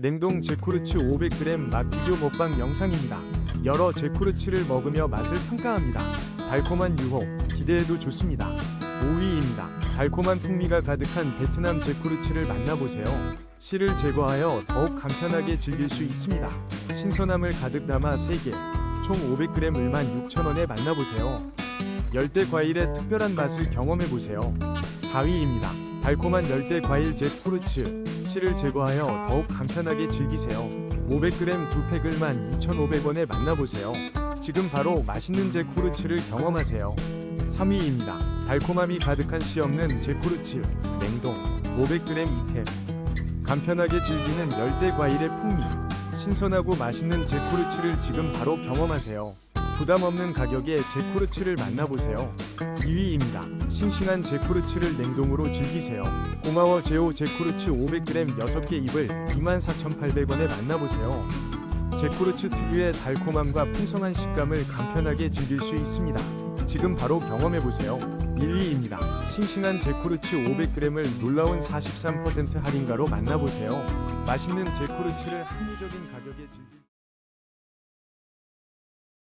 냉동 제쿠르츠 500g 맛 비교 먹방 영상입니다. 여러 제쿠르츠를 먹으며 맛을 평가합니다. 달콤한 유혹, 기대해도 좋습니다. 5위입니다. 달콤한 풍미가 가득한 베트남 제쿠르츠를 만나보세요. 실을 제거하여 더욱 간편하게 즐길 수 있습니다. 신선함을 가득 담아 3개, 총 500g 16,000원에 만나보세요. 열대 과일의 특별한 맛을 경험해보세요. 4위입니다. 달콤한 열대 과일 제쿠르츠. 실을 제거하여 더욱 간편하게 즐기세요. 500g 두 팩을 12,500원에 만나보세요. 지금 바로 맛있는 제쿠르츠를 경험하세요. 3위입니다. 달콤함이 가득한 씨 없는 제쿠르츠. 냉동. 500g 2탭. 간편하게 즐기는 열대 과일의 풍미. 신선하고 맛있는 제쿠르츠를 지금 바로 경험하세요. 부담 없는 가격에 제쿠르츠를 만나보세요. 2위입니다. 싱싱한 제쿠르츠를 냉동으로 즐기세요. 고마워 제오 제쿠르츠 500g 6개 입을 24,800원에 만나보세요. 제쿠르츠 특유의 달콤함과 풍성한 식감을 간편하게 즐길 수 있습니다. 지금 바로 경험해보세요. 1위입니다. 싱싱한 제쿠르츠 500g을 놀라운 43% 할인가로 만나보세요. 맛있는 제쿠르츠를 합리적인 가격에 즐길